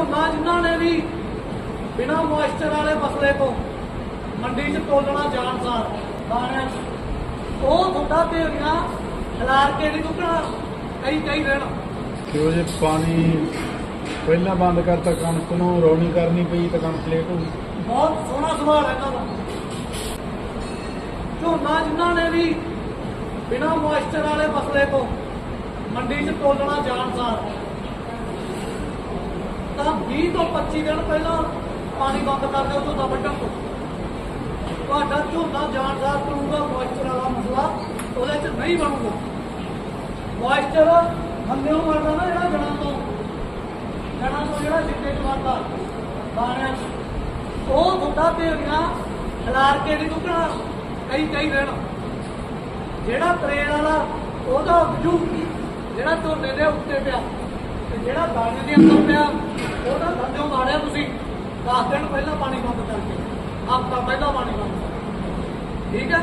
ਝੋਨਾ ਜਿਨ੍ਹਾਂ ਨੇ ਵੀ ਬਿਨਾ ਮੋਇਸਚਰ ਵਾਲੇ ਮਸਲੇ ਤੋਂ ਮੰਡੀ 'ਚ ਤੋਲਣਾ ਜਾਣਸਾਰ ਦਾਣਿਆਂ 'ਚ। ਉਹ ਤੁਹਾਡਾ ਢੇਰੀਆਂ ਖਿਲਾਰ ਕੇ ਨਹੀਂ ਚੁੱਕਣਾ ਕਈ ਕਈ ਰਹਿਣਾ ਕਿਉਂ ਜੇ ਪਾਣੀ ਪਹਿਲਾਂ ਬੰਦ ਕਰਤਾ ਕਣਕ ਨੂੰ ਰੌਣੀ ਕਰਨੀ ਪਈ ਤਾਂ ਕਣਕ ਲੇਟ ਹੋ ਗਈ। ਬਹੁਤ ਸੋਹਣਾ ਸਵਾਲ ਹੈ ਇਹਨਾਂ ਦਾ। ਝੋਨਾ ਜਿਨ੍ਹਾਂ ਨੇ ਵੀ ਬਿਨਾ ਮੋਇਸਚਰ ਵਾਲੇ ਮਸਲੇ ਤੋਂ ਮੰਡੀ 'ਚ ਤੋਲਣਾ ਜਾਣਸਾਰ ਤਾਂ 20 ਤੋਂ 25 ਦਿਨ ਪਹਿਲਾਂ ਪਾਣੀ ਬੰਦ ਕਰ ਦਿਓ ਝੋਨਾ ਵੱਢਣ ਤੋਂ। ਤੁਹਾਡਾ ਝੋਨਾ ਜਾਣਸਾਰ ਕਰੂਗਾ ਮੋਇਸਚਰ ਵਾਲਾ ਮਸਲਾ, ਉਹਦੇ 'ਚ ਨਹੀਂ ਬਣੂਗਾ। ਮੋਇਸਚਰ ਥੱਲੇੋਂ ਮਰਦਾ ਨਾ ਜਿਹੜਾ ਜੜਾਂ ਤੋਂ ਜੜਾਂ ਤੋਂ ਜਿਹੜਾ ਸਿੱਟੇ 'ਚ ਮਰਦਾ ਦਾਣਿਆਂ 'ਚ। ਉਹ ਤੁਹਾਡਾ ਤੇਰੀਆਂ ਖਿਲਾਰ ਕੇ ਨਹੀਂ ਚੁੱਕਣਾ ਕਈ ਕਈ ਰਹਿਣਾ ਜਿਹੜਾ ਤਰੇਲ ਵਾਲਾ, ਉਹਦਾ ਉਪਜੂ ਜਿਹੜਾ ਝੋਨੇ ਦੇ ਉੱਤੇ ਪਿਆ। ਤੇ ਜਿਹੜਾ ਦਾਣੇ ਦੇ ਅੰਦਰ ਪਿਆ ਉਹਦਾ ਥੱਲੇ ਮਾਰਿਆ ਤੁਸੀਂ। 10 ਦਿਨ ਪਹਿਲਾਂ ਪਾਣੀ ਬੰਦ ਕਰਕੇ। ਹਫ਼ਤਾ ਪਹਿਲਾਂ ਪਾਣੀ ਬੰਦ ਕਰਕੇ। ਠੀਕ ਹੈ?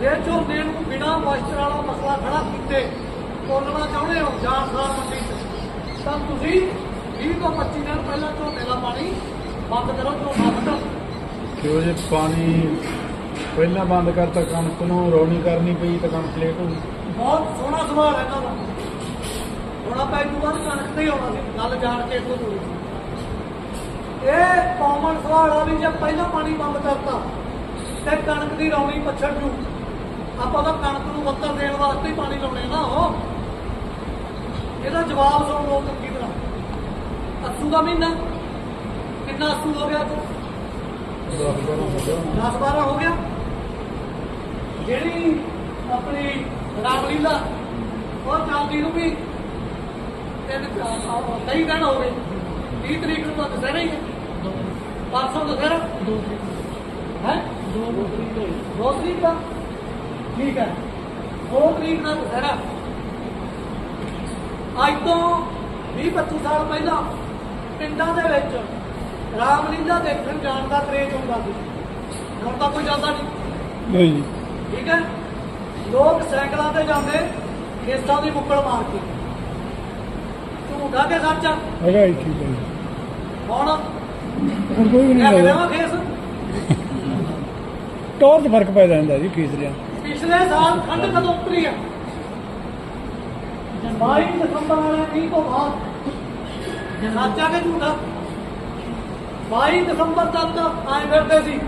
ਜੇ ਝੋਨੇ ਨੂੰ ਬਿਨਾ ਮੋਇਸਚਰ ਵਾਲਾ ਮਸਲਾ ਖੜਾ ਕੀਤੇ ਤੋਲਣਾ ਚਾਹੁੰਦੇ ਹੋ ਜਾਨਸਾਰ ਮੰਡੀ 'ਚ ਤਾਂ ਤੁਸੀਂ 20 ਤੋਂ 25 ਦਿਨ ਪਹਿਲਾਂ ਝੋਨੇ ਦਾ ਪਾਣੀ ਬੰਦ ਕਰੋ ਝੋਨਾ ਵੱਢੋ ਕਿਉਂ ਜੇ ਪਾਣੀ ਪਹਿਲਾਂ ਬੰਦ ਕਰਤਾ ਕਣਕ ਨੂੰ ਰੌਣੀ ਕਰਨੀ ਪਈ ਤਾਂ ਕਣਕ ਲੇਟ ਹੋ ਗਈ ਬਹੁਤ ਸੋਹਣਾ ਸਵਾਲ ਹੈ ਇਹਨਾਂ ਦਾ। ਹੁਣ ਆਪਾਂ ਇੱਕ ਵਾਰ ਕਣਕ ਤੇ ਆਉਣਾ ਸੀ, ਗੱਲ ਜਾਣ ਕੇ ਇੱਥੋਂ ਹੋਈ ਇਹ ਕਾਮਨ ਸਵਾਲ ਆ ਵੀ ਜੇ ਪਹਿਲਾਂ ਪਾਣੀ ਬੰਦ ਕਰਤਾ, ਤੇ ਕਣਕ ਦੀ ਰੌਣੀ ਪੱਛੜ ਜੂ। ਆਪਾਂ ਤਾਂ ਕਣਕ ਨੂੰ ਬੱਤਰ ਦੇਣ ਵਾਸਤੇ ਹੀ ਪਾਣੀ ਲਾਉਣੇ ਨਾ ਉਹ। ਇਹਦਾ ਜਵਾਬ ਸੁਣ ਲੋ ਚੰਗੀ ਤਰ੍ਹਾਂ। ਅੱਸੂ ਦਾ ਮਹੀਨਾ? ਕਿੰਨਾ ਅੱਸੂ ਹੋ ਗਿਆ ਦਸ 10 12 ਹੋ ਗਿਆ। 10 12 ਹੋ ਗਿਆ ਜਿਹੜੀ ਆਪਣੀ ਰਾਮਲੀਲਾ ਉਹ ਚੱਲਦੀ ਨੂੰ ਵੀ ਤਿੰਨ ਚਾਰ- ਕਈ ਦਿਨ ਹੋ ਗਏ 30 ਤਰੀਕ ਨੂੰ ਤਾਂ ਦੁਸਹਿਰਾ ਹੀ ਹੈ। ਪਰਸੋਂ ਦੁਸਹਿਰਾ ਦੋ ਤਰੀਕ ਹੈ? ਦੋ ਤਰੀਕ ਦੋ। ਤਰੀਕ ਦਾ ਠੀਕ ਹੈ। ਦੋ ਤਰੀਕ ਦਾ ਦੁਸਹਿਰਾ ਅੱਜ ਤੋਂ 20 25 ਸਾਲ ਪਹਿਲਾਂ ਪਿੰਡਾਂ ਦੇ ਵਿੱਚ ਰਾਮਲੀਲਾ ਦੇਖਣ ਜਾਣ ਦਾ ਕਰੇਜ ਹੁੰਦਾ ਸੀ। ਹੁਣ ਤਾਂ ਕੋਈ ਜਾਂਦਾ ਨਹੀਂ। ਨਹੀਂ। ਠੀਕ ਹੈ। ਲੋਕ ਸਾਈਕਲਾਂ ਤੇ ਜਾਂਦੇ ਖੇਤਾਂ ਦੀ ਮੁੱਕਲ ਮਾਰ ਕੇ। ਝੂਠਾ ਕੇ ਸੱਚਾ ਹੈਗਾ ਹੀ ਠੀਕ ਹੈ ਜੀ। ਹੁਣ ਹੁਣ ਕੋਈ ਵੀ ਲੈ ਨਹੀਂ ਕੇ ਲੱਗਦਾ ਦੇਵਾਂ ਖੇਸ? ਟੌਰ 'ਚ ਫ਼ਰਕ ਪੈ ਜਾਂਦਾ ਜੀ ਖੀਸ ਲਿਆ ਪਿਛਲੇ ਸਾਲ ਠੰਡ ਕਦੋਂ ਉਤਰੀ ਆ? 22 ਦਸੰਬਰ ਵਾਲੇ ਮੀਂਹ ਤੋਂ ਬਾਅਦ। ਸੱਚਾ ਕਿ ਝੂਠਾ। 22 ਦਸੰਬਰ ਤੱਕ ਆਏ ਫਿਰਦੇ ਸੀ।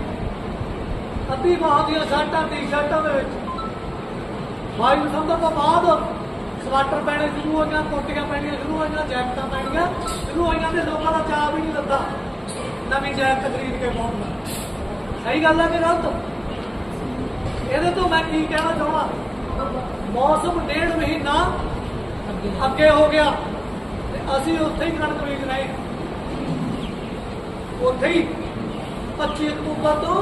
ਅੱਧੀ ਬਾਹ ਦੀਆਂ ਸ਼ਰਟਾਂ ਟੀ-ਸ਼ਰਟਾਂ ਦੇ ਵਿੱਚ। 22 ਦਸੰਬਰ ਤੋਂ ਬਾਅਦ ਸਵਾਟਰ ਪੈਣੇ ਸ਼ੁਰੂ ਹੋ ਗਏ ਕੋਟੀਆਂ ਪੈਣੀਆਂ ਸ਼ੁਰੂ ਹੋ ਗਈਆਂ ਜੈਕਟਾਂ ਪੈਣੀਆਂ ਸ਼ੁਰੂ ਹੋ ਗਈਆਂ ਤੇ ਲੋਕਾਂ ਦਾ ਚਾਅ ਵੀ ਨਹੀਂ ਲੱਗਾ ਨਵੀਂ ਜੈਕਟ ਖਰੀਦ ਕੇ ਪਾਉਣ ਸਹੀ ਗੱਲ ਹੈ ਕਿ ਗਲਤ? ਇਹਦੇ ਤੋਂ ਮੈਂ ਕੀ ਕਹਿਣਾ ਚਾਹੁੰਦਾ ਮੌਸਮ ਡੇਢ ਮਹੀਨਾ ਅੱਗੇ ਹੋ ਗਿਆ ਤੇ ਅਸੀਂ ਉੱਥੇ ਹੀ ਕਣਕ ਬੀਜ ਰਹੇ ਉੱਥੇ ਹੀ 25 ਅਕਤੂਬਰ ਤੋਂ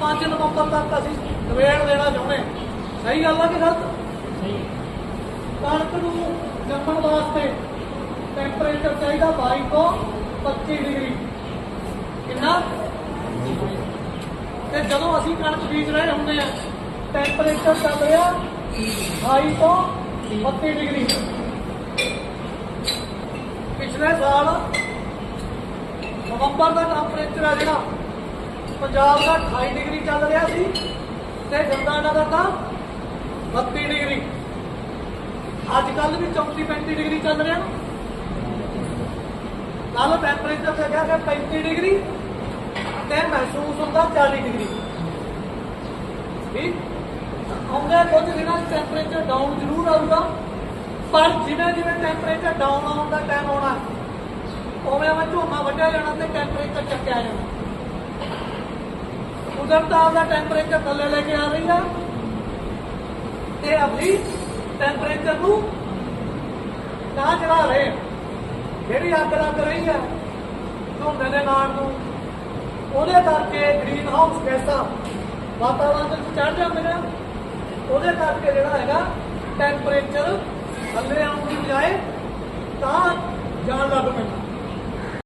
5 ਨਵੰਬਰ ਤੱਕ ਅਸੀਂ ਨਵੇੜ ਦੇਣਾ ਚਾਹੁੰਦੇ ਸਹੀ ਗੱਲ ਹੈ ਕਿ ਗਲਤ? ਸਹੀ ਕਣਕ ਨੂੰ ਜੰਮਣ ਵਾਸਤੇ ਟੈਂਪਰੇਚਰ ਚਾਹੀਦਾ 22 ਤੋਂ 25 ਡਿਗਰੀ। ਕਿੰਨਾ? ਤੇ ਜਦੋਂ ਅਸੀਂ ਕਣਕ ਬੀਜ ਰਹੇ ਹੁੰਦੇ ਆ ਟੈਂਪਰੇਚਰ ਚੱਲ ਰਿਹਾ 28 ਤੋਂ 32 ਡਿਗਰੀ। ਪਿਛਲੇ ਸਾਲ ਨਵੰਬਰ ਦਾ ਟੈਂਪਰੇਚਰ ਆ ਜਿਹੜਾ, ਪੰਜਾਬ ਦਾ 28 ਡਿਗਰੀ ਚੱਲ ਰਿਹਾ ਸੀ ਤੇ ਜੰਦਾਨਾ ਦਾ ਤਾਂ 32 ਡਿਗਰੀ। ਅੱਜ ਕੱਲ ਵੀ 34 35 ਡਿਗਰੀ ਚੱਲ ਰਿਹਾ। ਨਾਲੋਂ ਟੈਂਪਰੇਚਰ ਤੇ ਗਿਆ ਕਿ 35 ਡਿਗਰੀ ਤੇ ਮਹਿਸੂਸ ਹੁੰਦਾ 40 ਡਿਗਰੀ। ਠੀਕ ਆਉਂਦੇ ਕੁਝ ਦਿਨਾਂ ਟੈਂਪਰੇਚਰ ਡਾਊਨ ਜ਼ਰੂਰ ਆਊਗਾ, ਪਰ ਜਿਵੇਂ ਜਿਵੇਂ ਟੈਂਪਰੇਚਰ ਡਾਊਨ ਆਉਣ ਦਾ ਟਾਈਮ ਆਉਣਾ, ਉਵੇਂ ਉਵੇਂ ਝੋਨਾ ਵੱਢਿਆ ਜਾਣਾ ਤੇ ਟੈਂਪਰੇਚਰ ਚੱਕਿਆ ਜਾਣਾ। ਕੁਦਰਤ ਆਪਦਾ ਟੈਂਪਰੇਚਰ ਥੱਲੇ ਲੈ ਕੇ ਆ ਰਹੀ ਆ। ਤੇ ਆਪਣੀ ਟੈਂਪਰੇਚਰ ਨੂੰ ਨਾ ਚੜਾ ਰਹੇ। ਜਿਹੜੀ ਅੱਗ ਲੱਗ ਰਹੀ ਹੈ ਝੋਨੇ ਦੇ ਨਾਲ ਨੂੰ, ਉਹਦੇ ਕਰਕੇ ਗ੍ਰੀਨ ਹਾਊਸ ਗੈਸਾਂ ਵਾਤਾਵਰਣ ਵਿੱਚ ਚੜ ਜਾਂਦੇ ਨੇ ਉਹਦੇ ਕਰਕੇ ਜਿਹੜਾ ਹੈਗਾ ਟੈਂਪਰੇਚਰ ਥੱਲੇ ਆਉਣ ਦੀ ਬਜਾਏ ਤਾਂ ਜਾਣ ਲੱਗ ਪੈਂਦਾ।